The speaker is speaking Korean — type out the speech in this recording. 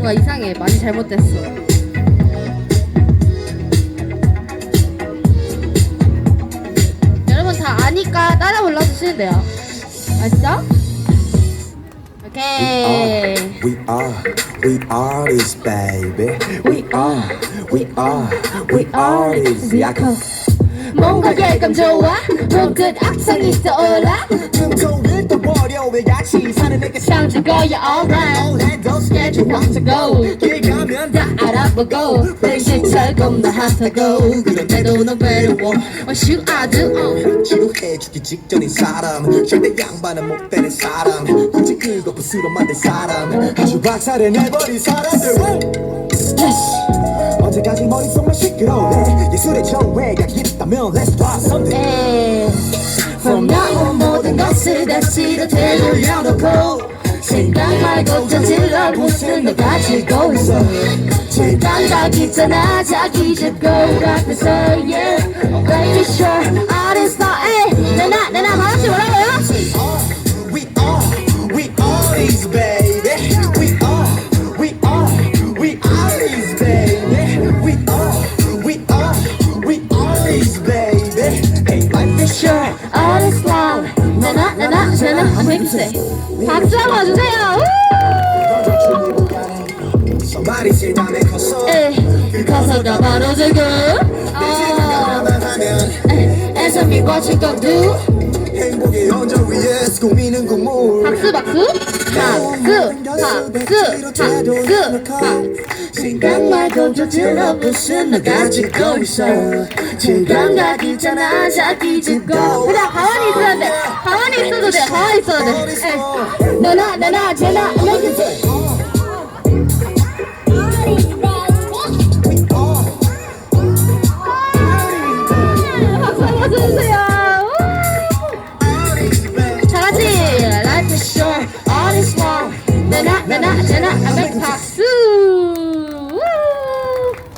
뭔가 이상해. 많이 잘못됐어. 여러분 다 아니까 따라 불러주시면 돼요. 아시죠? 오케이. We are, we are this baby. We are, we are, we are this. 약간 뭔가 예감 좋아. 문득 악성이 떠올라. 눈동을 떠버려 왜 같이 사는 내게 상주 거야 alright. 스케줄 want to go. 길 가면 다다 알아보고 배신철 겁나 핫하고. 그런데도 너 외로워. What you I do. 지루해 죽기 직전인 사람. 절대 양반은 못 되는 사람. 굳이 긁어 부스러 만든 사람. 아주 박살을 내버린 사람들. 언제까지 머릿속만 시끄러울래 예술의 정회가 있다면 Let's try something. From now on 모든 것을 다 되돌려놓고 생각 말고 저질러 무슨 너 가지고 있어 생각하기잖아 자기 집 거울 앞에서 yeah Baby sure all this not 내나 한번 해주세요. 박수 한번 주세요 컸어. 에이 가사가 바로 지금 어. 하면 And so me what you gon' do 행복의 언저 위에 고민은 국물. 박수 박수. 박수 박수 박수. 박수 생각 말고 저질러 무슨 너 가지고 있어. 질감각 있잖아 자기 집고 그냥 가만히 있어야 돼 있어도 돼. 가만히 있어야 돼. 에이. 너나 나나 쟤나 내게 박수 한번 주세요. 다 같이 Life is short, all is long 나나 나나 I make 박수